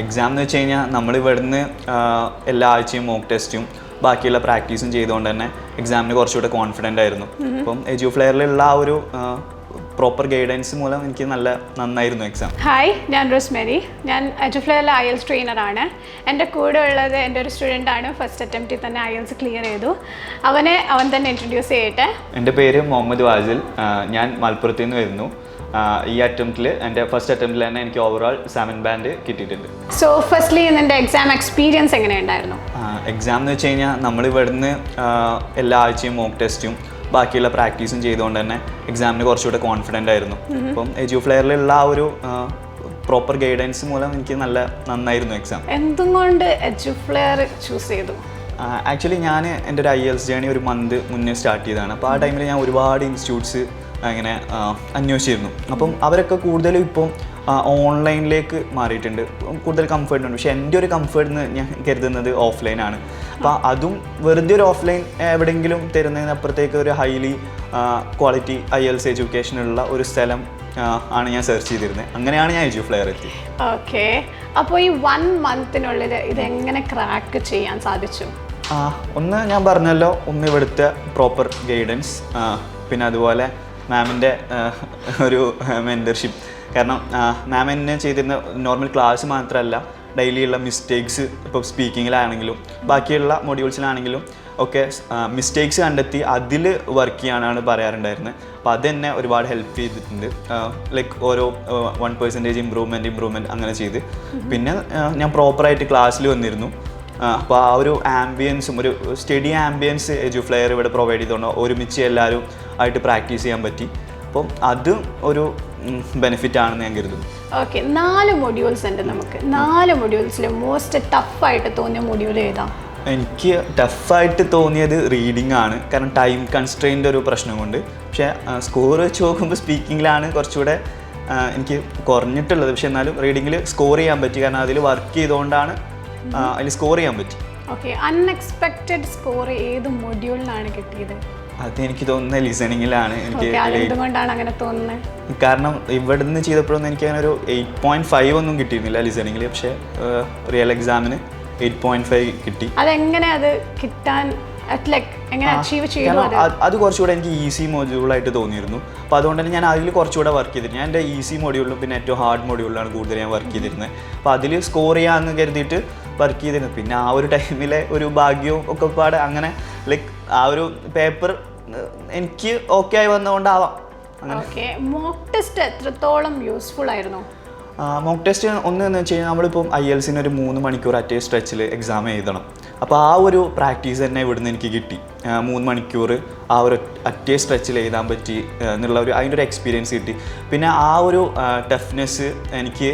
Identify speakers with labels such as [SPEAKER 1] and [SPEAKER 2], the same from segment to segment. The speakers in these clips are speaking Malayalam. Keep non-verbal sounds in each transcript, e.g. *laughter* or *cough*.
[SPEAKER 1] എക്സാം എന്ന് വെച്ച് കഴിഞ്ഞാൽ നമ്മൾ ഇവിടുന്ന് എല്ലാ ആഴ്ചയും മോക്ക് ടെസ്റ്റും ബാക്കിയുള്ള പ്രാക്ടീസും ചെയ്തുകൊണ്ട് തന്നെ എക്സാമിന് കുറച്ചുകൂടെ കോൺഫിഡന്റ് ആയിരുന്നു. അപ്പം എജു ഫ്ലെയറിലുള്ള ആ ഒരു പ്രോപ്പർ ഗൈഡൻസ് മൂലം എനിക്ക് നല്ല നന്നായിരുന്നു എക്സാം
[SPEAKER 2] ഹായ് ഞാൻ റോസ്മേരി. ഞാൻ എജുഫ്ലറിലെ ഐ എൽസ് ട്രെയിനറാണ് എന്റെ കൂടെ ഉള്ളത് എന്റെ ഒരു സ്റ്റുഡന്റാണ് ഫസ്റ്റ് അറ്റംപ്റ്റിൽ തന്നെ ഐ എൽസ് ക്ലിയർ ചെയ്തു. അവനെ അവൻ തന്നെ ഇൻട്രൊഡ്യൂസ് ചെയ്യട്ടെ.
[SPEAKER 1] എന്റെ പേര് മുഹമ്മദ് വാജിൽ. ഞാൻ മലപ്പുറത്തു നിന്ന് വരുന്നു. ഈ അറ്റംപ്റ്റിൽ എന്റെ ഫസ്റ്റ് അറ്റംപ്റ്റിൽ തന്നെ എനിക്ക് ഓവറോൾ സെവൻ ബാൻഡ് കിട്ടിയിട്ടുണ്ട്.
[SPEAKER 2] സോ ഫസ്റ്റ്ലി നിന്റെ എക്സാം എക്സ്പീരിയൻസ് എങ്ങനെയുണ്ടായിരുന്നു?
[SPEAKER 1] എക്സാം എന്ന് വെച്ച് കഴിഞ്ഞാൽ നമ്മൾ ഇവിടുന്ന് എല്ലാ ആഴ്ചയും മോക്ക് ടെസ്റ്റും ബാക്കിയുള്ള പ്രാക്ടീസും ചെയ്തുകൊണ്ട് തന്നെ എക്സാമിന് കുറച്ചുകൂടെ കോൺഫിഡന്റ് ആയിരുന്നു. അപ്പം എജു ഫ്ലെയറിലുള്ള ആ ഒരു പ്രോപ്പർ ഗൈഡൻസ് മൂലം എനിക്ക് നല്ല നന്നായിരുന്നു എക്സാം
[SPEAKER 2] എന്തുകൊണ്ട് എജുഫ്ലെയർ ചൂസ് ചെയ്തു?
[SPEAKER 1] ആക്ച്വലി ഞാൻ എന്റെ ഒരു ഐ എൽസ് ജേണി ഒരു മന്ത് മുന്നേ സ്റ്റാർട്ട് ചെയ്തതാണ്. അപ്പോൾ ആ ടൈമിൽ ഞാൻ ഒരുപാട് ഇൻസ്റ്റിറ്റ്യൂട്ട്സ് അങ്ങനെ ആ, അന്വേഷിച്ചിരുന്നു. അപ്പം അവരൊക്കെ കൂടുതലും ഇപ്പം ഓൺലൈനിലേക്ക് മാറിയിട്ടുണ്ട്. കൂടുതൽ കംഫർട്ട് ഉണ്ട്. പക്ഷേ എന്റെ ഒരു കംഫർട്ട് എന്ന് ഞാൻ കരുതുന്നത് ഓഫ്ലൈനാണ് അപ്പോൾ അതും വെറുതെ ഒരു ഓഫ്ലൈൻ എവിടെയെങ്കിലും തരുന്നതിനപ്പുറത്തേക്ക് ഒരു ഹൈലി ക്വാളിറ്റി ഐ എൽസ് എഡ്യൂക്കേഷനുള്ള ഒരു സ്ഥലം ആണ് ഞാൻ സെർച്ച് ചെയ്തിരുന്നത്. അങ്ങനെയാണ് ഞാൻ എജു ഫ്ലെയർ എത്തി
[SPEAKER 2] ഓക്കെ അപ്പോൾ ഈ വൺ മന്തിനുള്ളിൽ ഇതെങ്ങനെ ക്രാക്ക് ചെയ്യാൻ സാധിച്ചു?
[SPEAKER 1] ഒന്ന് ഞാൻ പറഞ്ഞല്ലോ ഒന്ന് ഇവിടുത്തെ പ്രോപ്പർ ഗൈഡൻസ് പിന്നെ അതുപോലെ മാമിന്റെ ഒരു മെന്റർഷിപ്പ് കാരണം മാം എന്നെ ചെയ്തിരുന്ന നോർമൽ ക്ലാസ് മാത്രമല്ല ഡെയിലിയുള്ള മിസ്റ്റേക്സ് ഇപ്പോൾ സ്പീക്കിങ്ങിലാണെങ്കിലും ബാക്കിയുള്ള മൊഡ്യൂൾസിലാണെങ്കിലും ഒക്കെ മിസ്റ്റേക്സ് കണ്ടെത്തി അതിൽ വർക്ക് ചെയ്യാനാണ് പറയാറുണ്ടായിരുന്നത് അപ്പോൾ അത് എന്നെ ഒരുപാട് ഹെൽപ്പ് ചെയ്തിട്ടുണ്ട്. ലൈക്ക് ഓരോ വൺ പെർസെന്റേജ് ഇമ്പ്രൂവ്മെന്റ് ഇമ്പ്രൂവ്മെന്റ് അങ്ങനെ ചെയ്ത്. പിന്നെ ഞാൻ പ്രോപ്പറായിട്ട് ക്ലാസ്സിൽ വന്നിരുന്നു. അപ്പോൾ ആ ഒരു ആംബിയൻസും ഒരു സ്റ്റഡി ആംബിയൻസ് എജു ഫ്ലെയർ ഇവിടെ പ്രൊവൈഡ് ചെയ്തുകൊണ്ട് ഒരുമിച്ച് എല്ലാവരും ആയിട്ട് പ്രാക്ടീസ് ചെയ്യാൻ പറ്റി. അപ്പം അതും ഒരു ബെനിഫിറ്റ് ആണെന്ന് ഞാൻ കരുതുന്നു.
[SPEAKER 2] ഓക്കെ നാല് മൊഡ്യൂൾസ് ഉണ്ട് നമുക്ക്. നാല് മൊഡ്യൂൾസിൽ മോസ്റ്റ് ടഫായിട്ട് തോന്നിയ മൊഡ്യൂൾ ഏതാ?
[SPEAKER 1] എനിക്ക് ടഫായിട്ട് തോന്നിയത് റീഡിംഗ് ആണ്. കാരണം ടൈം കൺസ്ട്രെയിന്റെ ഒരു പ്രശ്നം കൊണ്ട്. പക്ഷേ സ്കോർ വെച്ച് നോക്കുമ്പോൾ സ്പീക്കിങ്ങിലാണ് കുറച്ചുകൂടെ എനിക്ക് കുറഞ്ഞിട്ടുള്ളത്. പക്ഷേ എന്നാലും റീഡിങ്ങിൽ സ്കോർ ചെയ്യാൻ പറ്റി. കാരണം അതിൽ വർക്ക് ചെയ്തുകൊണ്ടാണ് അതിൽ സ്കോർ ചെയ്യാൻ പറ്റി.
[SPEAKER 2] ഓക്കെ അൺഎക്സ്പെക്റ്റഡ് സ്കോർ ഏത് മൊഡ്യൂളിലാണ് കിട്ടിയത്?
[SPEAKER 1] അത് എനിക്ക് തോന്നുന്നത് ലിസണിങ്ങിലാണ്. എനിക്ക് കാരണം ഇവിടുന്ന് ചെയ്തപ്പോഴൊന്നും എനിക്ക് അങ്ങനെ ഒരു എയ്റ്റ് പോയിന്റ് ഫൈവ് ഒന്നും കിട്ടിയിരുന്നില്ല ലിസണിങ്ങിൽ പക്ഷേ റിയൽ എക്സാമിന് എയ്റ്റ് പോയിന്റ് ഫൈവ് കിട്ടി.
[SPEAKER 2] അതെങ്ങനെ അത് കിട്ടാൻ അത്?
[SPEAKER 1] കുറച്ചുകൂടെ എനിക്ക് ഈസി മൊഡ്യൂളായിട്ട് തോന്നിയിരുന്നു. അപ്പോൾ അതുകൊണ്ട് തന്നെ ഞാൻ അതിൽ കുറച്ചുകൂടെ വർക്ക് ചെയ്തിരുന്നു ഞാൻ എന്റെ ഈസി മോഡ്യൂളിലും പിന്നെ ഏറ്റവും ഹാർഡ് മൊഡ്യൂളിലാണ് കൂടുതൽ ഞാൻ വർക്ക് ചെയ്തിരുന്നത്. അപ്പോൾ അതിൽ സ്കോർ ചെയ്യാമെന്ന് കരുതിയിട്ട് വർക്ക് ചെയ്തിരുന്നു. പിന്നെ ആ ഒരു ടൈമിലെ ഒരു ഭാഗ്യവും ഒക്കെ പാടെ അങ്ങനെ ലൈക്ക് ആ ഒരു പേപ്പർ എനിക്ക് ഓക്കെ ആയി വന്നതുകൊണ്ടാവാം അങ്ങനെ.
[SPEAKER 2] മോക്ക് ടെസ്റ്റ് എത്രത്തോളം യൂസ്ഫുൾ ആയിരുന്നു?
[SPEAKER 1] മോക്ക് ടെസ്റ്റ് ഒന്ന് എന്ന് വെച്ച് കഴിഞ്ഞാൽ നമ്മളിപ്പം ഐ എൽസിന് ഒരു മൂന്ന് മണിക്കൂർ അറ്റേ സ്ട്രെച്ചിൽ എക്സാം എഴുതണം. അപ്പോൾ ആ ഒരു പ്രാക്ടീസ് തന്നെ ഇവിടുന്ന് എനിക്ക് കിട്ടി. മൂന്ന് മണിക്കൂർ ആ ഒരു അറ്റേ സ്ട്രെച്ചിൽ എഴുതാൻ പറ്റി എന്നുള്ള ഒരു അതിന്റെ ഒരു എക്സ്പീരിയൻസ് കിട്ടി. പിന്നെ ആ ഒരു ടഫ്നെസ് എനിക്ക്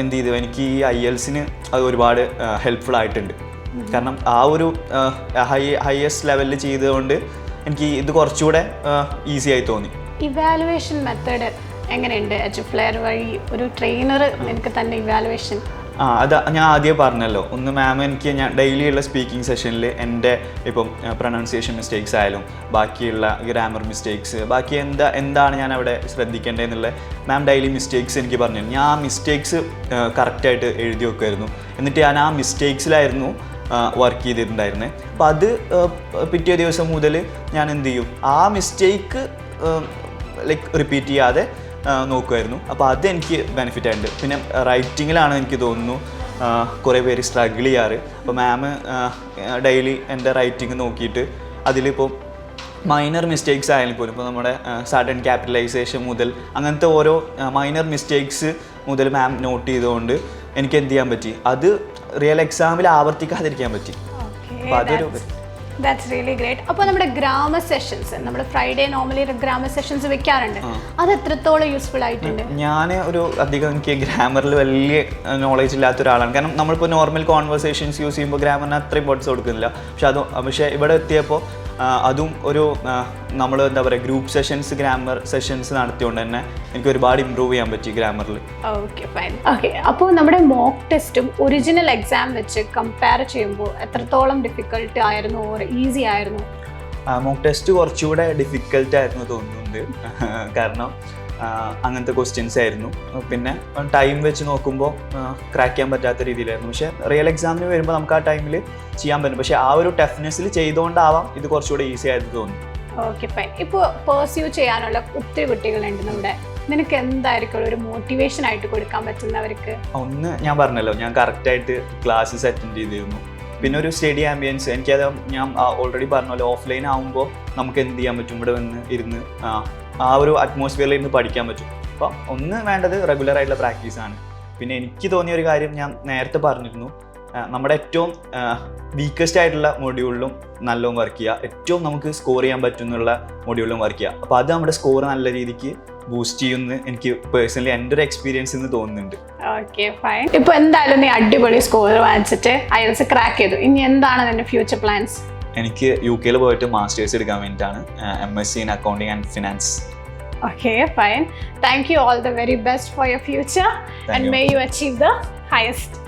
[SPEAKER 1] എന്ത് ചെയ്തു? എനിക്ക് ഈ ഐ എൽസിന് അത് ഒരുപാട് ഹെൽപ്ഫുൾ ആയിട്ടുണ്ട്. കാരണം ആ ഒരു ഹൈ ഹയസ്റ്റ് ലെവലിൽ ചെയ്തതുകൊണ്ട് എനിക്ക് ഇത് കുറച്ചുകൂടെ ഈസി ആയി തോന്നി.
[SPEAKER 2] ഇവാലുവേഷൻ മെത്തേഡ് എങ്ങനെയുണ്ട്? എച്ച് ഫ്ലെയർ വഴി ഒരു ട്രെയിനർ എനിക്ക് തന്നെ ഇവാലുവേഷൻ
[SPEAKER 1] ആ അത് ഞാൻ ആദ്യം പറഞ്ഞല്ലോ. ഒന്ന് മാം എനിക്ക് ഞാൻ ഡെയിലിയുള്ള സ്പീക്കിംഗ് സെഷനിൽ എന്റെ ഇപ്പം പ്രൊനൗൺസിയേഷൻ മിസ്റ്റേക്സ് ആയാലും ബാക്കിയുള്ള ഗ്രാമർ മിസ്റ്റേക്സ് ബാക്കി എന്താ എന്താണ് ഞാൻ അവിടെ ശ്രദ്ധിക്കേണ്ടതെന്നുള്ള മാം ഡെയിലി മിസ്റ്റേക്സ് എനിക്ക് പറഞ്ഞു ഞാൻ ആ മിസ്റ്റേക്സ് കറക്റ്റായിട്ട് എഴുതി വെക്കുമായിരുന്നു. എന്നിട്ട് ഞാൻ ആ മിസ്റ്റേക്സിലായിരുന്നു വർക്ക് ചെയ്തിട്ടുണ്ടായിരുന്നത് അപ്പം അത് പിറ്റേ ദിവസം മുതൽ ഞാൻ എന്ത് ചെയ്യും? ആ മിസ്റ്റേക്ക് ലൈക്ക് റിപ്പീറ്റ് ചെയ്യാതെ നോക്കുമായിരുന്നു അപ്പോൾ അത് എനിക്ക് ബെനിഫിറ്റ് ആയിട്ടുണ്ട്. പിന്നെ റൈറ്റിങ്ങിലാണ് എനിക്ക് തോന്നുന്നു കുറേ പേര് സ്ട്രഗിൾ ചെയ്യാറ്. അപ്പോൾ മാം ഡെയിലി എന്റെ റൈറ്റിംഗ് നോക്കിയിട്ട് അതിലിപ്പോൾ മൈനർ മിസ്റ്റേക്സ് ആയാലും പോലും ഇപ്പോൾ നമ്മുടെ സഡൻ ക്യാപിറ്റലൈസേഷൻ മുതൽ അങ്ങനത്തെ ഓരോ മൈനർ മിസ്റ്റേക്സ് മുതൽ മാം നോട്ട് ചെയ്തുകൊണ്ട് എനിക്ക് എന്ത് ചെയ്യാൻ പറ്റി? അത് റിയൽ എക്സാമിൽ ആവർത്തിക്കാതിരിക്കാൻ പറ്റി. അപ്പോൾ അതൊരു
[SPEAKER 2] ദാറ്റ്സ് റിയലി ഗ്രേറ്റ് അപ്പോൾ നമ്മുടെ ഗ്രാമ സെഷൻസ് നമ്മുടെ ഫ്രൈഡേ നോർമലി ഗ്രാമ സെഷൻസ് വെക്കാറുണ്ട്. അത് എത്രത്തോളം യൂസ്ഫുൾ ആയിട്ടുണ്ട്?
[SPEAKER 1] ഞാൻ ഒരു അധികം എനിക്ക് ഗ്രാമറിൽ വലിയ നോളേജ് ഇല്ലാത്ത ഒരാളാണ്. കാരണം നമ്മളിപ്പോൾ നോർമൽ കോൺവെർസേഷൻസ് യൂസ് ചെയ്യുമ്പോൾ ഗ്രാമറിന് അത്ര ഇമ്പോർട്ടൻസ് കൊടുക്കുന്നില്ല. പക്ഷെ അത് പക്ഷേ ഇവിടെ എത്തിയപ്പോൾ അതും ഒരു നമ്മൾ എന്താ പറയുക ഗ്രൂപ്പ് സെഷൻസ് ഗ്രാമർ സെഷൻസ് നടത്തിയോണ്ട് തന്നെ എനിക്ക് ഒരുപാട് ഇമ്പ്രൂവ് ചെയ്യാൻ പറ്റി ഗ്രാമറിൽ
[SPEAKER 2] ഓക്കെ ഫൈൻ ഓക്കെ അപ്പോൾ നമ്മുടെ മോക്ക് ടെസ്റ്റും ഒറിജിനൽ എക്സാം വെച്ച് കമ്പയർ ചെയ്യുമ്പോൾ എത്രത്തോളം ഡിഫിക്കൽട്ട് ആയിരുന്നു ഓർ ഈസി ആയിരുന്നു?
[SPEAKER 1] മോക്ക് ടെസ്റ്റ് കുറച്ചുകൂടെ ഡിഫിക്കൽട്ട് ആയിരുന്നു തോന്നുന്നുണ്ട്. *laughs* കാരണം അങ്ങനത്തെ ക്വസ്റ്റ്യൻസ് ആയിരുന്നു. പിന്നെ ടൈം വെച്ച് നോക്കുമ്പോൾ ക്രാക്ക് ചെയ്യാൻ പറ്റാത്ത രീതിയിലായിരുന്നു. പക്ഷേ റിയൽ എക്സാമിന് വരുമ്പോൾ നമുക്ക് ആ ടൈമിൽ ചെയ്യാൻ പറ്റും. പക്ഷേ ആ ഒരു ടഫ്നെസ്സിൽ ചെയ്തുകൊണ്ടാവാം ഇത് കുറച്ചുകൂടെ ഈസി ആയിട്ട് തോന്നുന്നു.
[SPEAKER 2] ഓക്കെ ഫൈൻ ഇപ്പോൾ പേഴ്സ്യൂ ചെയ്യാനുള്ള ഒത്തിരി കുട്ടികളുണ്ട് നമ്മുടെ. നിനക്ക് എന്തായിരിക്കും ഒരു മോട്ടിവേഷൻ ആയിട്ട് കൊടുക്കാൻ പറ്റുന്നവർക്ക്
[SPEAKER 1] ഒന്ന് ഞാൻ പറഞ്ഞല്ലോ ഞാൻ കറക്റ്റായിട്ട് ക്ലാസ്സസ് അറ്റൻഡ് ചെയ്തിരുന്നു. പിന്നെ ഒരു സ്റ്റഡി ആംബിയൻസ് എനിക്കത് ഞാൻ ഓൾറെഡി പറഞ്ഞ പോലെ ഓഫ്ലൈൻ ആകുമ്പോൾ നമുക്ക് എന്ത് ചെയ്യാൻ പറ്റും ഇവിടെ വന്ന് ഇരുന്ന് ആ, ഒരു അറ്റ്മോസ്ഫിയറിൽ ഇരുന്ന് പഠിക്കാൻ പറ്റും. അപ്പം ഒന്ന് വേണ്ടത് റെഗുലർ ആയിട്ടുള്ള പ്രാക്ടീസാണ് പിന്നെ എനിക്ക് തോന്നിയ ഒരു കാര്യം ഞാൻ നേരത്തെ പറഞ്ഞിരുന്നു. നമ്മുടെ ഏറ്റവും വീക്കസ്റ്റ് ആയിട്ടുള്ള മൊഡ്യൂളിലും നല്ലോം വർക്ക് ചെയ്യുക. ഏറ്റവും നമുക്ക് സ്കോർ ചെയ്യാൻ പറ്റുന്നുള്ള മൊഡ്യൂളിലും വർക്ക് ചെയ്യുക. അപ്പോൾ അത് നമ്മുടെ സ്കോർ നല്ല രീതിക്ക് ബൂസ്റ്റ് ചെയ്യുമെന്ന് എനിക്ക് പേഴ്സണലി എന്റെ ഒരു എക്സ്പീരിയൻസ് എന്ന് തോന്നുന്നുണ്ട്.
[SPEAKER 2] ഓക്കെ ഫൈൻ ഇപ്പോൾ എന്തായാലും നീ അടിപൊളി സ്കോർ വാങ്ങിച്ചിട്ട് ഐഎൽസ് ക്രാക്ക് ചെയ്തു. ഇനി എന്താണ് നിന്റെ ഫ്യൂച്ചർ പ്ലാൻസ്
[SPEAKER 1] എനിക്ക് യു കെയിൽ പോയിട്ട് മാസ്റ്റേഴ്സ് എടുക്കാൻ വേണ്ടിയിട്ടാണ് M S C in accounting and finance
[SPEAKER 2] Okay, fine. Thank you. All the very best for your future.
[SPEAKER 1] Thank
[SPEAKER 2] and
[SPEAKER 1] you.
[SPEAKER 2] may you achieve the highest.